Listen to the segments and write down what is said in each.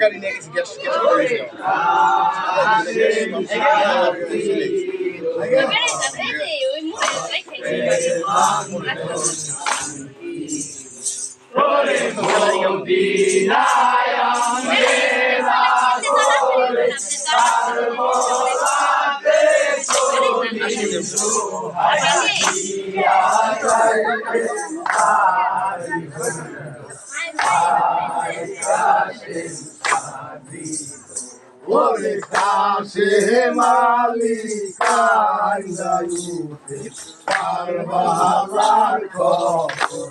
গাড়ি নিয়ে গেছি গ্যাস গ্যাস করে ওরে কাশে মালিকাইতে তার বাবার খবর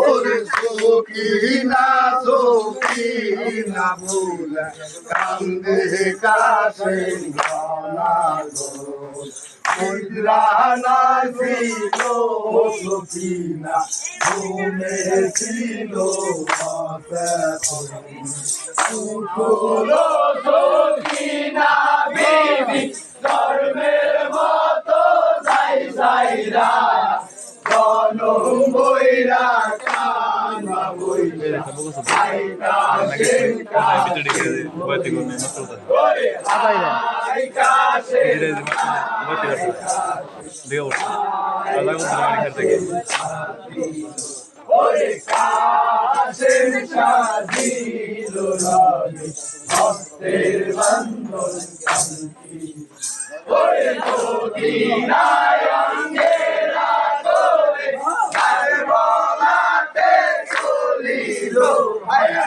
ওরে সকিনা সকিনা ভুল কান্দে কাশে গানা গো মুদ্রানা ছিল সকিনা ঘুমে ছিল উঠল সকিনা বিবি ধর্মের মতো যাই যাইরা কলম বইরা কান্না বইরা আইকা. ওরে আইকা. Dia urus. Kalau aku terang di kerja. ওরে কাশের সাজিল রাগে হস্তের বন্ধন কান্তি ওরে মদিনায় অঙ্গেরা করে আর বলাতে চলিল আয়া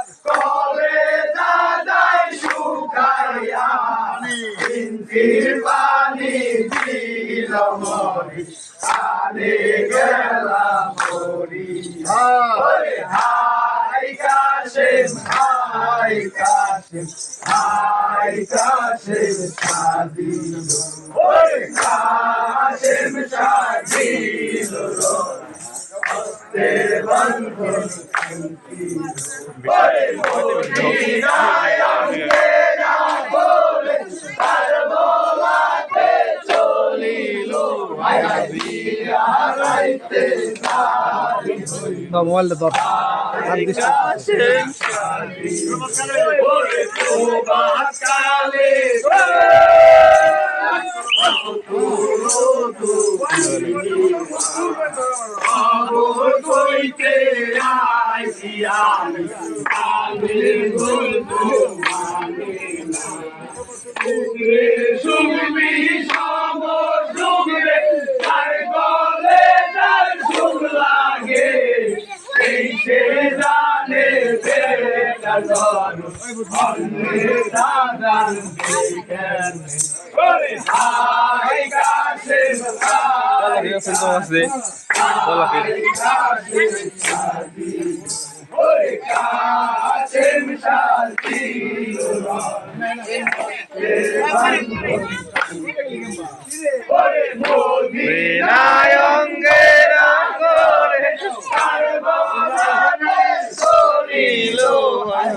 পানি দিল মরি আনে গেলাম হাই কাশেম হাই কাশেম হাই কাশেম ওরে কাশেম বন্ধন শান্তি ওরে মদিনায় রাইতে দাঁড়ি হইল মোবাইল ধর কাশেম সাদিল Ore